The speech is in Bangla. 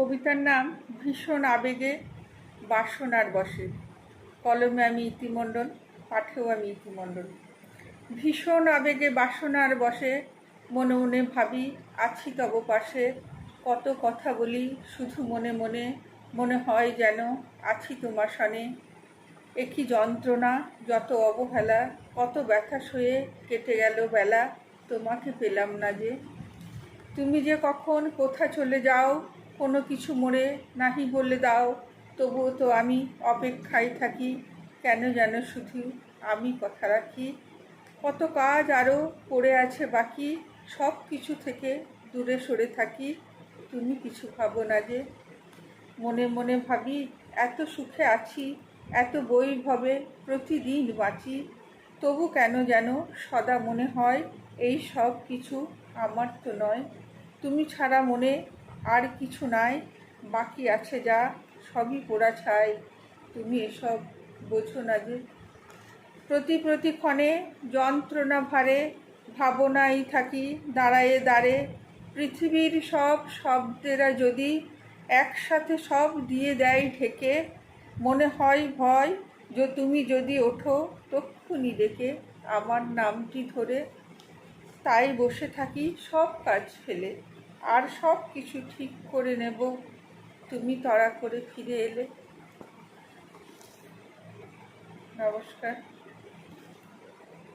কবিতার নাম ভীষণ আবেগে বাসনার বসে। কলমে আমি ইতিমণ্ডল, পাঠেও আমি ইতিমণ্ডল। ভীষণ আবেগে বাসনার বসে, মনে মনে ভাবি, আছি তব পাশে। কত কথা বলি, শুধু মনে মনে মনে হয় যেন আছি তোমার সনে। একই যন্ত্রণা, যত অবহেলা, কত ব্যথা সয়ে কেটে গেল বেলা, তোমাকে পেলাম না যে। তুমি যে কখন কোথা চলে যাও কোনো কিছু মনে নাহি বলে দাও, তবুও তো আমি অপেক্ষায় থাকি, কেন যেন শুধু আমি কথা রাখি। কত কাজ আরও পড়ে আছে বাকি, সব কিছু থেকে দূরে সরে থাকি, তুমি কিছু ভাবো না যে। মনে মনে ভাবি, এত সুখে আছি, এত বৈভবে প্রতিদিন বাঁচি, তবু কেন যেন সদা মনে হয়, এই সব কিছু আমার তো নয়। তুমি ছাড়া মনে আর কিছু নাই, বাকি আছে যা, সবই পোড়া ছাই। তুমি এসব বোঝো না যে। প্রতি প্রতিক্ষণে যন্ত্রণা ভারে, ভাবনাই থাকি দাঁড়ায়ে দাঁড়ে। পৃথিবীর সব শব্দেরা যদি একসাথে সব দিয়ে দেয় ঢেকে, মনে হয় ভয় যে তুমি যদি ওঠো তক্ষুনি ডেকে আমার নামটি ধরে। তাই বসে থাকি সব কাজ ফেলে। আর সব কিছু ঠিক করে নেব। তুমি তড়া করে ফিরে এলে। নমস্কার।